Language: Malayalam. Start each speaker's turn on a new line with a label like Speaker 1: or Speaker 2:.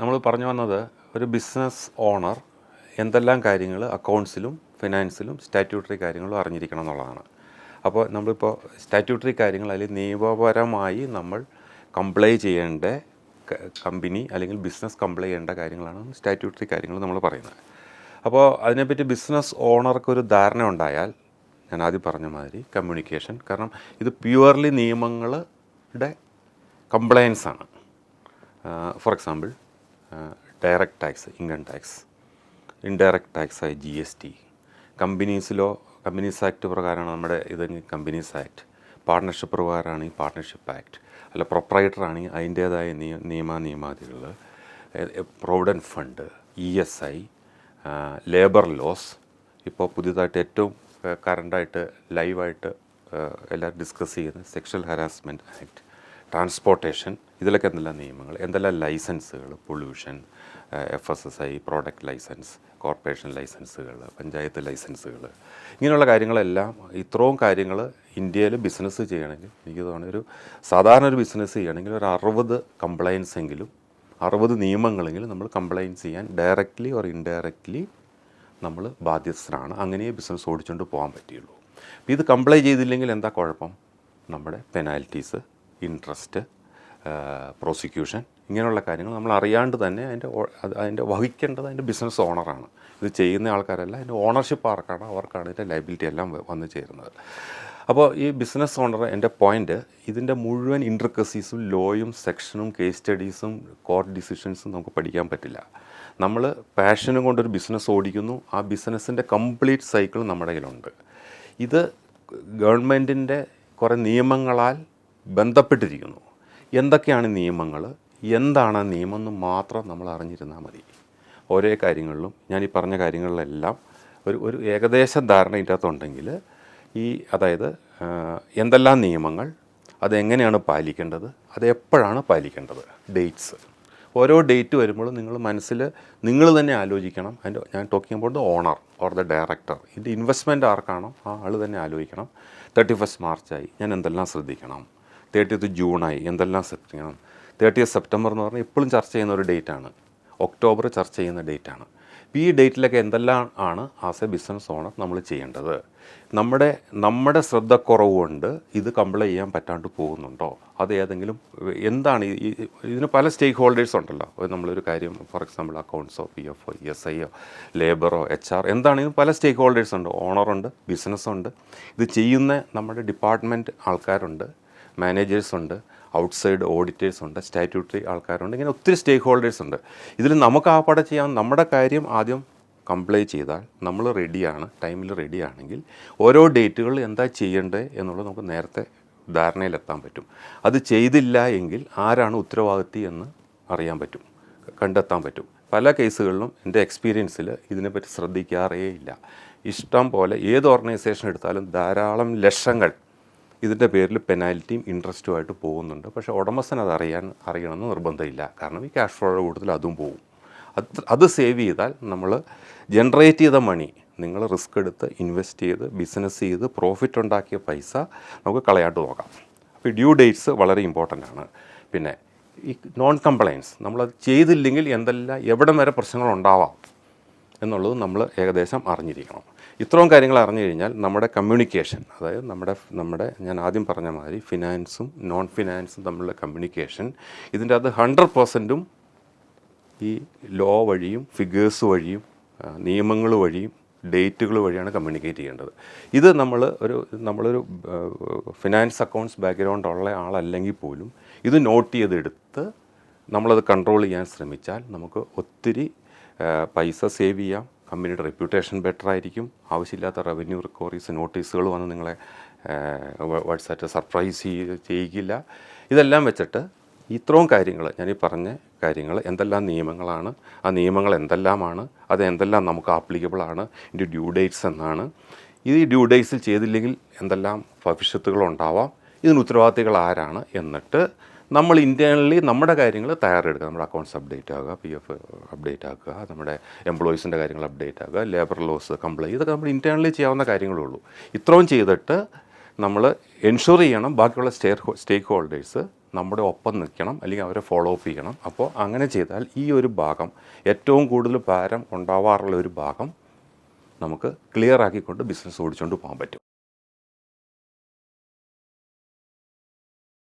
Speaker 1: നമ്മൾ പറഞ്ഞു വന്നത് ഒരു ബിസിനസ് ഓണർ എന്തെല്ലാം കാര്യങ്ങൾ അക്കൗണ്ട്സിലും ഫിനാൻസിലും സ്റ്റാറ്റ്യൂട്ടറി കാര്യങ്ങളും അറിഞ്ഞിരിക്കണം എന്നുള്ളതാണ്. അപ്പോൾ നമ്മളിപ്പോൾ സ്റ്റാറ്റ്യൂട്ടറി കാര്യങ്ങൾ അല്ലെങ്കിൽ നിയമപരമായി നമ്മൾ കംപ്ലൈ ചെയ്യേണ്ട കമ്പനി അല്ലെങ്കിൽ ബിസിനസ് കംപ്ലൈ ചെയ്യേണ്ട കാര്യങ്ങളാണ് സ്റ്റാറ്റ്യൂട്ടറി കാര്യങ്ങൾ നമ്മൾ പറയുന്നത്. അപ്പോൾ അതിനെപ്പറ്റി ബിസിനസ് ഓണർക്ക് ഒരു ധാരണ ഉണ്ടായാൽ ഞാൻ ആദ്യം പറഞ്ഞ മാതിരി കമ്മ്യൂണിക്കേഷൻ കാരണം ഇത് പ്യുവർലി നിയമങ്ങളുടെ കംപ്ലയൻസ് ആണ്. For example direct tax income tax indirect tax ആയി ജി എസ് ടി. കമ്പനീസിലോ കമ്പനീസ് ആക്ട് പ്രകാരമാണ് നമ്മുടെ ഇതെങ്കിൽ കമ്പനീസ് ആക്ട്. പാർട്ട്ണർഷിപ്പ് പ്രകാരമാണ് ഈ പാർട്ട്ണർഷിപ്പ് ആക്ട്. അല്ല പ്രൊപ്പറേറ്ററാണ് അതിന്റേതായ നിയ നിയമ നിയമാതികൾ provident fund E S I labour laws. ഇപ്പോൾ പുതിയതായിട്ട് ഏറ്റവും കറണ്ടായിട്ട് ലൈവായിട്ട് എല്ലാവരും ഡിസ്കസ് ചെയ്യുന്ന സെക്ഷൽ ഹരാസ്മെന്റ് ആക്ട്. ട്രാൻസ്പോർട്ടേഷൻ ഇതിലൊക്കെ എന്തെല്ലാം നിയമങ്ങൾ എന്തെല്ലാം ലൈസൻസുകൾ pollution F S S I product licence corporation ലൈസൻസുകൾ panchayat ലൈസൻസുകൾ ഇങ്ങനെയുള്ള കാര്യങ്ങളെല്ലാം ഇത്രയും കാര്യങ്ങൾ ഇന്ത്യയിൽ ബിസിനസ് ചെയ്യണമെങ്കിൽ എനിക്ക് തോന്നുന്നു ഒരു സാധാരണ ഒരു ബിസിനസ് ചെയ്യണമെങ്കിൽ ഒരു അറുപത് കംപ്ലയൻസ് എങ്കിലും അറുപത് നിയമങ്ങളെങ്കിലും നമ്മൾ കംപ്ലയൻസ് ചെയ്യാൻ ഡയറക്റ്റ്ലി ഓർ ഇൻഡയറക്റ്റ്ലി നമ്മൾ ബാധ്യസ്ഥരാണ്. അങ്ങനെ ബിസിനസ് ഓടിച്ചുകൊണ്ട് പോകാൻ പറ്റുള്ളൂ ഇത് കംപ്ലൈ ചെയ്തില്ലെങ്കിൽ എന്താ കുഴപ്പം? നമ്മുടെ പെനാൽറ്റീസ് ഇൻട്രസ്റ്റ് പ്രോസിക്യൂഷൻ ഇങ്ങനെയുള്ള കാര്യങ്ങൾ നമ്മൾ അറിയാണ്ട് തന്നെ അതിന്റെ അതിന്റെ വഹിക്കേണ്ടത് അതിന്റെ ബിസിനസ് ഓണറാണ് ഇത് ചെയ്യുന്ന ആൾക്കാരല്ല അതിന്റെ ഓണർഷിപ്പ് ആർക്കാണ് അവർക്കാണ് ഇതിന്റെ ലൈബിലിറ്റി എല്ലാം വന്നു ചേരുന്നത്. അപ്പോൾ ഈ ബിസിനസ് ഓണർ എന്റെ പോയിന്റ് ഇതിന്റെ മുഴുവൻ ഇൻട്രിക്കസീസും ലോയും സെക്ഷനും കേസ് സ്റ്റഡീസും കോർട്ട് ഡിസിഷൻസും നമുക്ക് പഠിക്കാൻ പറ്റില്ല. നമ്മൾ പാഷനും കൊണ്ടൊരു ബിസിനസ് ഓടിക്കുന്നു ആ ബിസിനസ്സിന്റെ കംപ്ലീറ്റ് സൈക്കിൾ നമ്മുടെ കയ്യിലുണ്ട്. ഇത് ഗവൺമെന്റിന്റെ കുറേ നിയമങ്ങളാൽ ബന്ധപ്പെട്ടിരിക്കുന്നു. എന്തൊക്കെയാണ് നിയമങ്ങൾ എന്താണ് ആ നിയമം എന്ന് മാത്രം നമ്മൾ അറിഞ്ഞിരുന്നാൽ മതി. ഓരോ കാര്യങ്ങളിലും ഞാൻ ഈ പറഞ്ഞ കാര്യങ്ങളിലെല്ലാം ഒരു ഒരു ഏകദേശ ധാരണ ഇതിന്റെ അകത്തുണ്ടെങ്കിൽ ഈ അതായത് എന്തെല്ലാം നിയമങ്ങൾ അതെങ്ങനെയാണ് പാലിക്കേണ്ടത് അത് എപ്പോഴാണ് പാലിക്കേണ്ടത്? ഡേറ്റ്സ്. ഓരോ ഡേറ്റ് വരുമ്പോഴും നിങ്ങൾ മനസ്സിൽ നിങ്ങൾ തന്നെ ആലോചിക്കണം. അതിന്റെ ഞാൻ talking about the owner or the director ഇതിന്റെ ഇൻവെസ്റ്റ്മെന്റ് ആർക്കാണോ ആ ആൾ തന്നെ ആലോചിക്കണം. തേർട്ടി ഫസ്റ്റ് മാർച്ചായി ഞാൻ എന്തെല്ലാം ശ്രദ്ധിക്കണം. തേർട്ടിയത്ത് ജൂണായി എന്തെല്ലാം ശ്രദ്ധിക്കണം തേർട്ടിയത്ത് സെപ്റ്റംബർ എന്ന് പറഞ്ഞാൽ ഇപ്പോഴും ചർച്ച ചെയ്യുന്ന ഒരു ഡേറ്റാണ് ഒക്ടോബർ ചർച്ച ചെയ്യുന്ന ഡേറ്റാണ് ഈ ഡേറ്റിലൊക്കെ എന്തെല്ലാം ആണ് ആസ് എ ബിസിനസ് ഓണർ നമ്മൾ ചെയ്യേണ്ടത്? നമ്മുടെ നമ്മുടെ ശ്രദ്ധക്കുറവ് കൊണ്ട് ഇത് കംപ്ലൈ ചെയ്യാൻ പറ്റാണ്ട് പോകുന്നുണ്ടോ? അത് ഏതെങ്കിലും എന്താണ് ഈ ഇതിന് പല സ്റ്റേക്ക് ഹോൾഡേഴ്സ് ഉണ്ടല്ലോ നമ്മളൊരു കാര്യം ഫോർ എക്സാമ്പിൾ അക്കൗണ്ട്സോ പി എഫ് ഒ എസ് ഐയോ ലേബറോ എച്ച് ആർ എന്താണെങ്കിലും പല സ്റ്റേക്ക് ഹോൾഡേഴ്സ് ഉണ്ട് ഓണറുണ്ട് ബിസിനസ്സുണ്ട് ഇത് ചെയ്യുന്ന നമ്മുടെ ഡിപ്പാർട്ട്മെന്റ് ആൾക്കാരുണ്ട്. മാനേജേഴ്സ് ഉണ്ട് ഔട്ട്സൈഡ് ഓഡിറ്റേഴ്സ് ഉണ്ട് സ്റ്റാറ്റ്യൂട്ടറി ആൾക്കാരുണ്ട് ഇങ്ങനെ ഒത്തിരി സ്റ്റേക്ക് ഹോൾഡേഴ്സ് ഉണ്ട്. ഇതിൽ നമുക്ക് ആ പടം ചെയ്യാൻ നമ്മുടെ കാര്യം ആദ്യം കംപ്ലൈ ചെയ്താൽ നമ്മൾ റെഡിയാണ് ടൈമിൽ റെഡിയാണെങ്കിൽ ഓരോ ഡേറ്റുകൾ എന്താ ചെയ്യേണ്ടത് എന്നുള്ളത് നമുക്ക് നേരത്തെ ധാരണയിലെത്താൻ പറ്റും. അത് ചെയ്തില്ല എങ്കിൽ ആരാണ് ഉത്തരവാദിത്തി എന്ന് അറിയാൻ പറ്റും കണ്ടെത്താൻ പറ്റും. പല കേസുകളിലും എന്റെ എക്സ്പീരിയൻസിൽ ഇതിനെപ്പറ്റി ശ്രദ്ധിക്കാറേ ഇല്ല ഇഷ്ടം പോലെ ഏത് ഓർഗനൈസേഷൻ എടുത്താലും ധാരാളം ലക്ഷങ്ങൾ ഇതിന്റെ പേരിൽ പെനാൽറ്റിയും ഇൻട്രസ്റ്റുമായിട്ട് പോകുന്നുണ്ട്. പക്ഷേ ഉടമസ്ഥൻ അത് അറിയാൻ അറിയണമെന്ന് നിർബന്ധമില്ല. കാരണം ഈ ക്യാഷ് ഫ്ലോയുടെ കൂടുതൽ അതും പോകും. അത് അത് സേവ് ചെയ്താൽ നമ്മൾ ജനറേറ്റ് ചെയ്ത മണി നിങ്ങൾ റിസ്ക് എടുത്ത് ഇൻവെസ്റ്റ് ചെയ്ത് ബിസിനസ് ചെയ്ത് പ്രോഫിറ്റ് ഉണ്ടാക്കിയ പൈസ നമുക്ക് കളയാട്ട് നോക്കാം. അപ്പോൾ ഡ്യൂ ഡേറ്റ്സ് വളരെ ഇമ്പോർട്ടന്റ് ആണ്. പിന്നെ ഈ നോൺ കംപ്ലയൻസ് നമ്മളത് ചെയ്തില്ലെങ്കിൽ എന്തെല്ലാം എവിടം വരെ പ്രശ്നങ്ങൾ ഉണ്ടാവാം. എന്നുള്ളത് നമ്മൾ ഏകദേശം അറിഞ്ഞിരിക്കണം. ഇത്രയും കാര്യങ്ങൾ അറിഞ്ഞു കഴിഞ്ഞാൽ നമ്മുടെ കമ്മ്യൂണിക്കേഷൻ അതായത് നമ്മുടെ നമ്മുടെ ഞാൻ ആദ്യം പറഞ്ഞ മാതിരി ഫിനാൻസും നോൺ ഫിനാൻസും തമ്മിലുള്ള കമ്മ്യൂണിക്കേഷൻ ഇതിന്റെ അത് ഹൺഡ്രഡ് പെർസെന്റും ഈ ലോ വഴിയും ഫിഗേഴ്സ് വഴിയും നിയമങ്ങൾ വഴിയും ഡേറ്റുകൾ വഴിയാണ് കമ്മ്യൂണിക്കേറ്റ് ചെയ്യേണ്ടത്. ഇത് നമ്മൾ ഒരു നമ്മളൊരു ഫിനാൻസ് അക്കൗണ്ട്സ് ബാക്ക്ഗ്രൗണ്ട് ഉള്ള ആളല്ലെങ്കിൽ പോലും ഇത് നോട്ട് ചെയ്തെടുത്ത് നമ്മളത് കൺട്രോൾ ചെയ്യാൻ ശ്രമിച്ചാൽ നമുക്ക് ഒത്തിരി പൈസ സേവ് ചെയ്യാം. കമ്പനിയുടെ റെപ്യൂട്ടേഷൻ ബെറ്റർ ആയിരിക്കും. ആവശ്യമില്ലാത്ത റവന്യൂ റിക്കവറീസ് നോട്ടീസുകൾ വന്ന് നിങ്ങളെ വാട്സാറ്റ് സർപ്രൈസ് ചെയ്യുകയില്ല ഇതെല്ലാം വെച്ചിട്ട് ഇത്രയും കാര്യങ്ങൾ ഞാൻ ഈ പറഞ്ഞ കാര്യങ്ങൾ എന്തെല്ലാം നിയമങ്ങളാണ് ആ നിയമങ്ങൾ എന്തെല്ലാമാണ് അത് എന്തെല്ലാം നമുക്ക് ആപ്ലിക്കബിൾ ആണ് ഇതിന്റെ ഡ്യൂ ഡേറ്റ്സ് എന്നാണ്. ഇത് ഈ ഡ്യൂ ഡേറ്റ്സിൽ ചെയ്തില്ലെങ്കിൽ എന്തെല്ലാം ഭവിഷ്യത്തുകൾ ഉണ്ടാവാം ഇതിന് ഉത്തരവാദിത്തങ്ങൾ ആരാണ് എന്നിട്ട് നമ്മൾ ഇന്റേർണലി നമ്മുടെ കാര്യങ്ങൾ തയ്യാറെടുക്കുക. നമ്മുടെ അക്കൗണ്ട്സ് അപ്ഡേറ്റ് ആകുക പി എഫ് അപ്ഡേറ്റ് ആക്കുക നമ്മുടെ എംപ്ലോയീസിന്റെ കാര്യങ്ങൾ അപ്ഡേറ്റ് ആകുക ലേബർ ലോസ് കംപ്ലൈ ഇതൊക്കെ നമ്മൾ ഇന്റേർണലി ചെയ്യാവുന്ന കാര്യങ്ങളേ ഉള്ളൂ. ഇത്രയും ചെയ്തിട്ട് നമ്മൾ എൻഷുർ ചെയ്യണം ബാക്കിയുള്ള സ്റ്റേ സ്റ്റേക്ക് ഹോൾഡേഴ്സ് നമ്മുടെ ഒപ്പം നിൽക്കണം അല്ലെങ്കിൽ അവരെ ഫോളോ അപ്പ് ചെയ്യണം. അപ്പോൾ അങ്ങനെ ചെയ്താൽ ഈ ഒരു ഭാഗം ഏറ്റവും കൂടുതൽ ഭാരം ഉണ്ടാവാറുള്ള ഒരു ഭാഗം നമുക്ക് ക്ലിയർ ആക്കിക്കൊണ്ട് ബിസിനസ് ഓടിച്ചുകൊണ്ട് പോകാൻ പറ്റും.